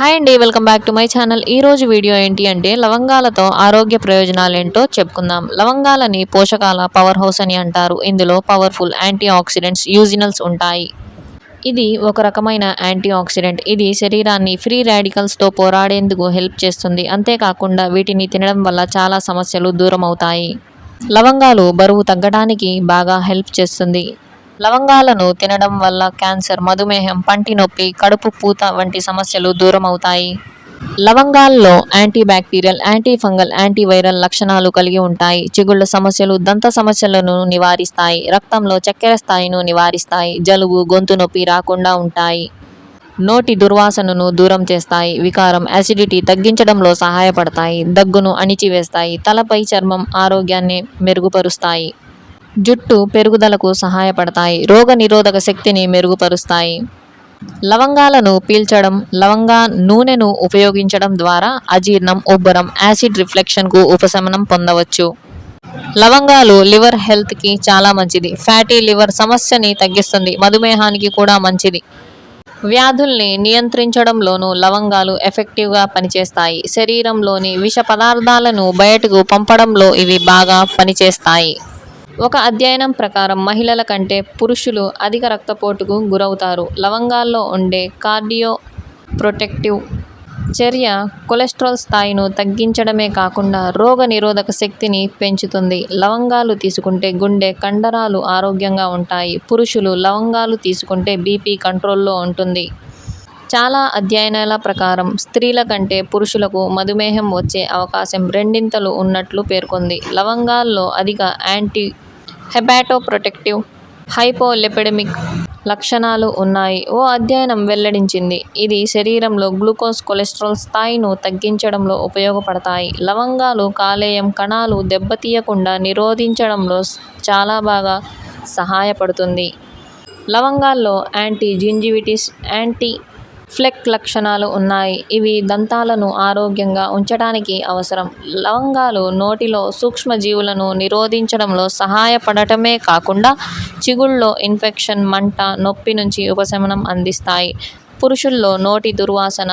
Hi అండి welcome back to my channel. ఈ రోజు వీడియో ఏంటి అంటే లవంగాలతో ఆరోగ్య ప్రయోజనాలు ఏంటో చెప్పుకుందాం. లవంగాలని పోషకాల పవర్ హౌస్ అని అంటారు. ఇందులో పవర్ఫుల్ యాంటీ ఆక్సిడెంట్స్ యూజినల్స్ ఉంటాయి. ఇది ఒక రకమైన యాంటీ ఆక్సిడెంట్ ఇది శరీరాన్ని ఫ్రీ రాడికల్స్తో పోరాడేందుకు హెల్ప్ చేస్తుంది. అంతేకాకుండా వీటిని తినడం వల్ల చాలా సమస్యలు దూరం అవుతాయి లవంగాలు బరువు తగ్గడానికి బాగా హెల్ప్ చేస్తుంది. లవంగాలను తినడం వల్ల క్యాన్సర్ మధుమేహం పంటి నొప్పి కడుపు పూత వంటి సమస్యలు దూరం అవుతాయి లవంగాల్లో anti bacterial anti fungal antiviral లక్షణాలు కలిగి ఉంటాయి. చిగుళ్ళ సమస్యలు దంత సమస్యలను నివారిస్తాయి. రక్తంలో చక్కెర స్థాయిను నివారిస్తాయి. జలుబు గొంతు నొప్పి రాకుండా ఉంటాయి. నోటి దుర్వాసనను దూరం చేస్తాయి. వికారం యాసిడిటీ తగ్గించడంలో సహాయపడతాయి. దగ్గును అణిచివేస్తాయి. తలపై చర్మం ఆరోగ్యాన్ని మెరుగుపరుస్తాయి. జుట్టు పెరుగుదలకు సహాయపడతాయి. రోగ నిరోధక శక్తిని మెరుగుపరుస్తాయి. లవంగాలను పీల్చడం లవంగా నూనెను ఉపయోగించడం ద్వారా అజీర్ణం ఉబ్బరం యాసిడ్ రిఫ్లెక్షన్కు ఉపశమనం పొందవచ్చు. లవంగాలు లివర్ హెల్త్కి చాలా మంచిది. ఫ్యాటీ లివర్ సమస్యని తగ్గిస్తుంది. మధుమేహానికి కూడా మంచిది. వ్యాధుల్ని నియంత్రించడంలోనూ లవంగాలు ఎఫెక్టివ్గా పనిచేస్తాయి. శరీరంలోని విష పదార్థాలను బయటకు పంపడంలో ఇవి బాగా పనిచేస్తాయి. ఒక అధ్యయనం ప్రకారం మహిళల కంటే పురుషులు అధిక రక్తపోటుకు గురవుతారు. లవంగాల్లో ఉండే కార్డియో ప్రొటెక్టివ్ చర్య కొలెస్ట్రాల్ స్థాయిను తగ్గించడమే కాకుండా రోగ నిరోధక శక్తిని పెంచుతుంది. లవంగాలు తీసుకుంటే గుండె కండరాలు ఆరోగ్యంగా ఉంటాయి. పురుషులు లవంగాలు తీసుకుంటే బీపీ కంట్రోల్లో ఉంటుంది. చాలా అధ్యయనాల ప్రకారం స్త్రీల కంటే పురుషులకు మధుమేహం వచ్చే అవకాశం రెండింతలు ఉన్నట్లు పేర్కొంది. లవంగాల్లో అధిక యాంటీ హెపాటోప్రొటెక్టివ్ హైపోలిపిడమిక్ లక్షణాలు ఉన్నాయి. ఓ అధ్యయనం వెల్లడించింది. ఇది శరీరంలో గ్లూకోజ్ కొలెస్ట్రాల్ స్థాయిను తగ్గించడంలో ఉపయోగపడతాయి. లవంగాలు కాలేయం కణాలు దెబ్బతీయకుండా నిరోధించడంలో చాలా బాగా సహాయపడుతుంది. లవంగాల్లో యాంటీ జింజివిటిస్ యాంటీ ఫ్లెక్ లక్షణాలు ఉన్నాయి. ఇవి దంతాలను ఆరోగ్యంగా ఉంచడానికి అవసరం. లవంగాలు నోటిలో సూక్ష్మజీవులను నిరోధించడంలో సహాయపడటమే కాకుండా చిగుళ్ళలో ఇన్ఫెక్షన్ మంట నొప్పి నుంచి ఉపశమనం అందిస్తాయి. పురుషుల్లో నోటి దుర్వాసన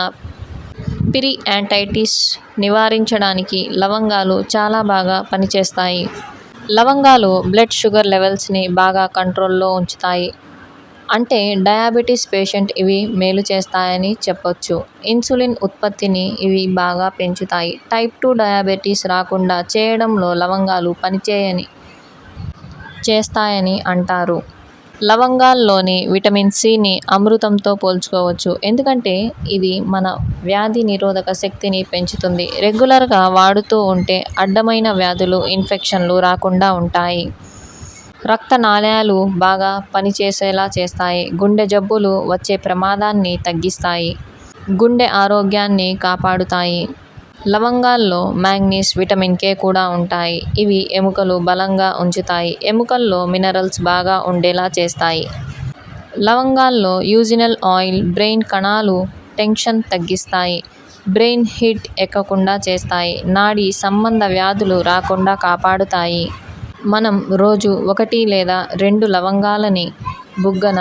పిరి యాంటైటిస్ నివారించడానికి లవంగాలు చాలా బాగా పనిచేస్తాయి. లవంగాలు బ్లడ్ షుగర్ లెవెల్స్ని బాగా కంట్రోల్లో ఉంచుతాయి. అంటే డయాబెటీస్ పేషెంట్ ఇవి మేలు చేస్తాయని చెప్పొచ్చు. ఇన్సులిన్ ఉత్పత్తిని ఇవి బాగా పెంచుతాయి. టైప్ టూ డయాబెటీస్ రాకుండా చేయడంలో లవంగాలు పనిచేయని చేస్తాయని అంటారు. లవంగాల్లోని విటమిన్ సిని అమృతంతో పోల్చుకోవచ్చు. ఎందుకంటే ఇది మన వ్యాధి నిరోధక శక్తిని పెంచుతుంది. రెగ్యులర్గా వాడుతూ ఉంటే అడ్డమైన వ్యాధులు ఇన్ఫెక్షన్లు రాకుండా ఉంటాయి. రక్త నాళాలు బాగా పనిచేసేలా చేస్తాయి. గుండె జబ్బులు వచ్చే ప్రమాదాన్ని తగ్గిస్తాయి. గుండె ఆరోగ్యాన్ని కాపాడుతాయి. లవంగాల్లో మ్యాంగ్నీస్ విటమిన్ కే కూడా ఉంటాయి. ఇవి ఎముకలు బలంగా ఉంచుతాయి. ఎముకల్లో మినరల్స్ బాగా ఉండేలా చేస్తాయి. లవంగాల్లో యూజినల్ ఆయిల్ బ్రెయిన్ కణాలు టెన్షన్ తగ్గిస్తాయి. బ్రెయిన్ హిట్ ఎక్కకుండా చేస్తాయి. నాడీ సంబంధ వ్యాధులు రాకుండా కాపాడుతాయి. మనం రోజు ఒకటి లేదా రెండు లవంగాలని బుగ్గన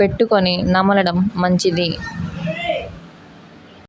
పెట్టుకొని నమలడం మంచిది.